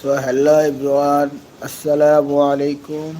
So hello everyone, Assalamu alaikum.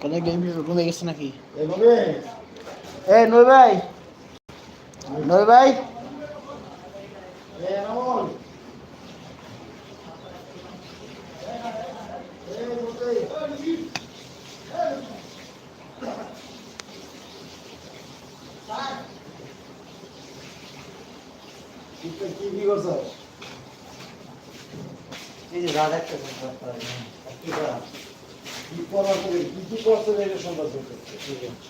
কোথায় game রুমে গেছে নাকি? এ নই ভাই। নই ভাই। কি কি করছ? এই যে রাত একটা কি করা? কি পড়া করে কি কি করছ এটা সন্ধ্যা করতে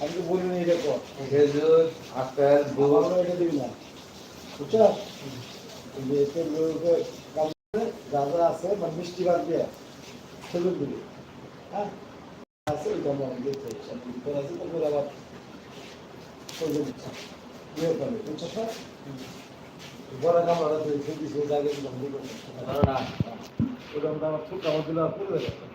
আমি তো বলি না এটা কর খেজুর আপেল দুধ এটা দিবি না বুঝছ এতে যা আছে মানে মিষ্টি বাদ দিয়ে সেগুলো দিবি হ্যাঁ আছে মনে দিতে সব দিতে আছে তারপর আবার করবে দিচ্ছে ইয়ে করবে বুঝছ স্যার বড় কামড়া তুই খেয়ে দিছে জায়গায় দিলাম না ওটা আমার ছোট আমার দিলে পড়বে লোক আছে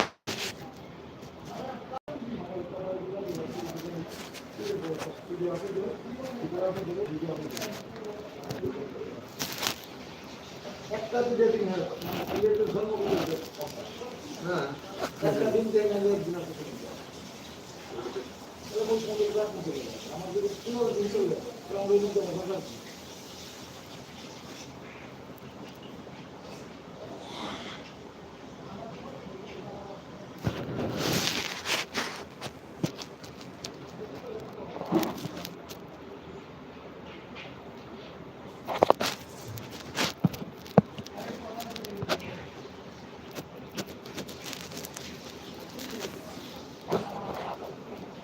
একটা দুটো দিন হয়, একটা দিন দিয়ে গেলে একদিন। আমার যদি পনেরো দিন চলবে আমরা ওই দিনটা বসে থাকি।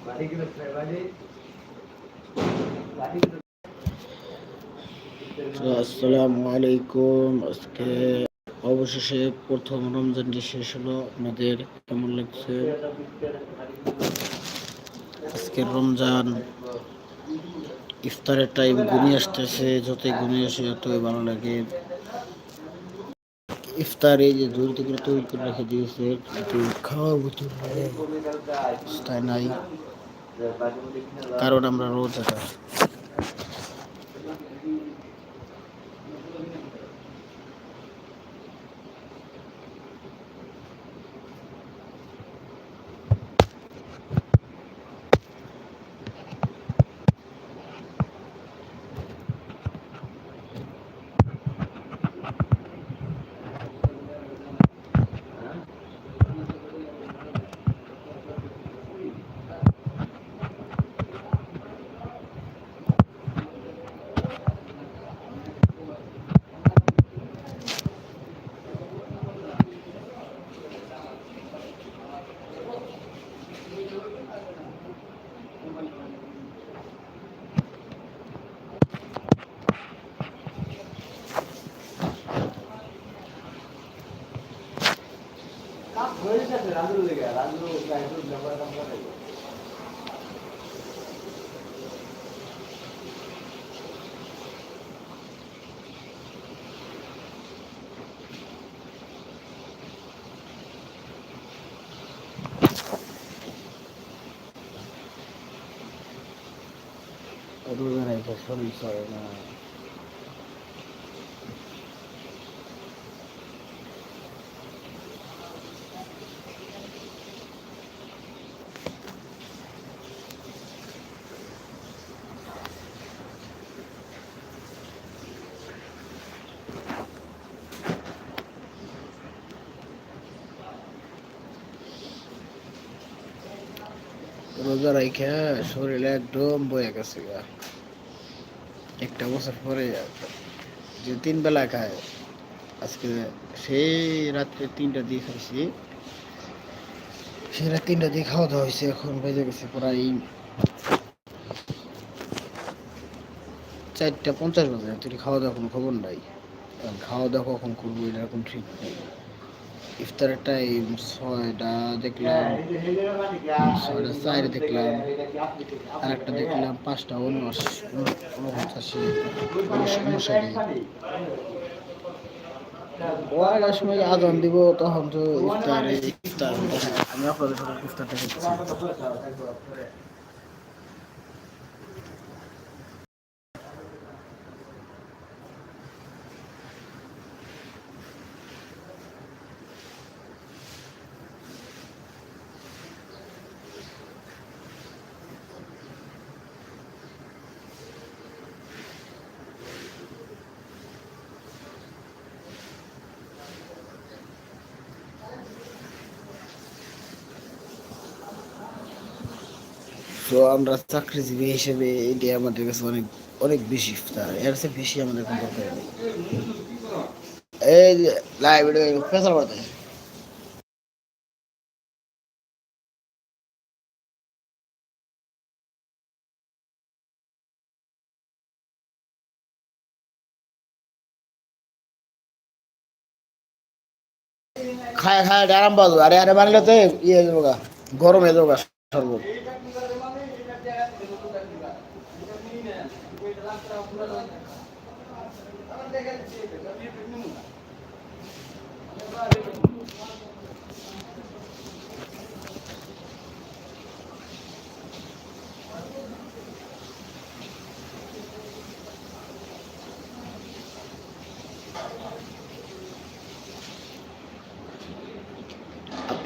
বাড়ি গেলে বাড়ি বাড়ি So, আসসালামু আলাইকুম। আজকে অবশেষে প্রথম রমজানটি শেষ হলো। আপনাদের কেমন লাগছে? রমজান ইফতারের টাইম ঘুমিয়ে আসতেছে, যতই ঘুমিয়ে আসে ততই ভালো লাগে। ইফতার যে জলদি করে তৈরি করে রেখে দিয়েছে মতো নাই। কারণ আমরা রোজাদার अधो जगा रान्दु लिगा, रान्दु नम्बर तुर ब्लागा तुमका रहिए. अधो রোজা রেখে শরীর একদম বয়ে গেছে গা। একটা বছর পরে যে তিন বেলা খায়, আজকে সেই রাত্রে তিনটা দিয়ে খাইছি। সেই রাত তিনটা দিয়ে খাওয়া দাওয়া হয়েছে, এখন বেজে গেছে প্রায় চারটা পঞ্চাশ বাজে। তুই খাওয়া দাওয়া কোনো খবর নাই। খাওয়া দাওয়া কখন করব এরকম ঠিক নেই। ইফতারের টাইম ছয়টা দেখলাম, ছয়টা চাইরে দেখলাম আর একটা দেখলাম, পাঁচটা, উনআশি, উনপঞ্চাশি উনষাটি। সময় আজান দিব, তখন তো ইফতারে, ইফতার আমি আপনাদের সাথে ইফতারটা করছি তো আমরা চাকরিজীবী হিসেবে এটি আমাদের কাছে অনেক অনেক বেশি ইফতার। এর চেয়ে বেশি আমাদের কোনো দরকার নেই। এই লাইব্রেরি পেছাল পড়তে খায় খায় আরাম পাবো আরে আরে, বানলে তো ইয়ে যাব গরম হয়ে যাব গা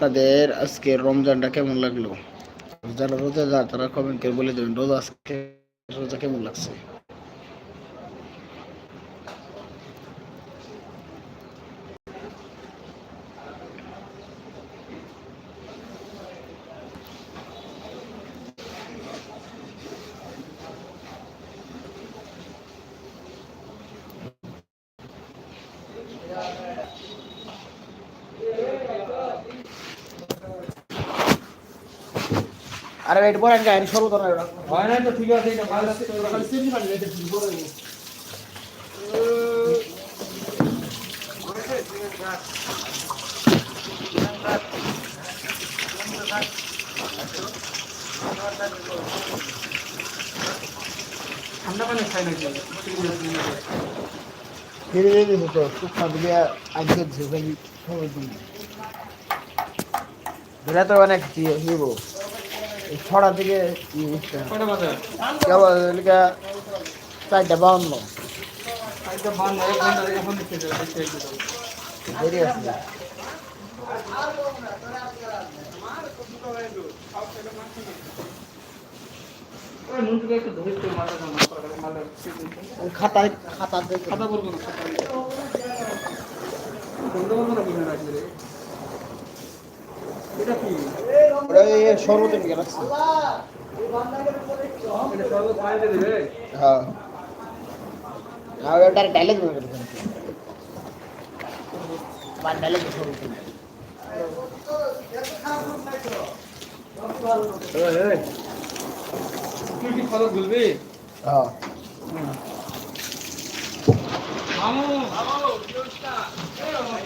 আপনাদের আজকে রমজানটা কেমন লাগল? যারা রোজা যা তারা কমেন্ট করে বলে দেবেন, রোজা আজকে রোজা কেমন লাগছে? আরে এটা পরে গাড়ি সর্বত না হয় না তো ঠিক আছে এটা ভালো লাগছে ঠান্ডা পানি খাই নাকি ফিরে দিয়ে দিছে তো শুকনা দিলে আজকে দিছে ভাই সবাই দিন দিলে তো অনেক কি হইব। এই ছড়া থেকে চারটা বাউন্ন। খাতা দেখে খাতা বলব না খাতা বলব না সর্বতে নিয়ে রাখছে। হ্যাঁ। আর ওটার তুই কি ফলো হ্যাঁ। মামু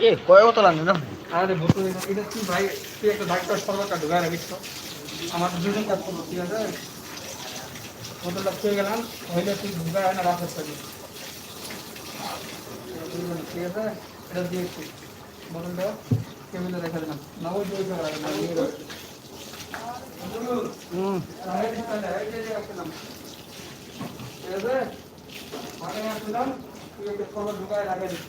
এ কয় কত লাগবে না? আরে বসে এটা কি ভাই? তুই একটা রাখিস আমার দুজন কাজ করব ঠিক আছে? বোতলটা পেয়ে গেলাম হইলে তুই ঢুকায় না রাখার থাকি ঠিক আছে? এটা দিয়েছি বোতলটা টেবিলে রেখে দিলাম। না ওই। হুম। ঠিক আছে, ঢুকায় রাখে দিস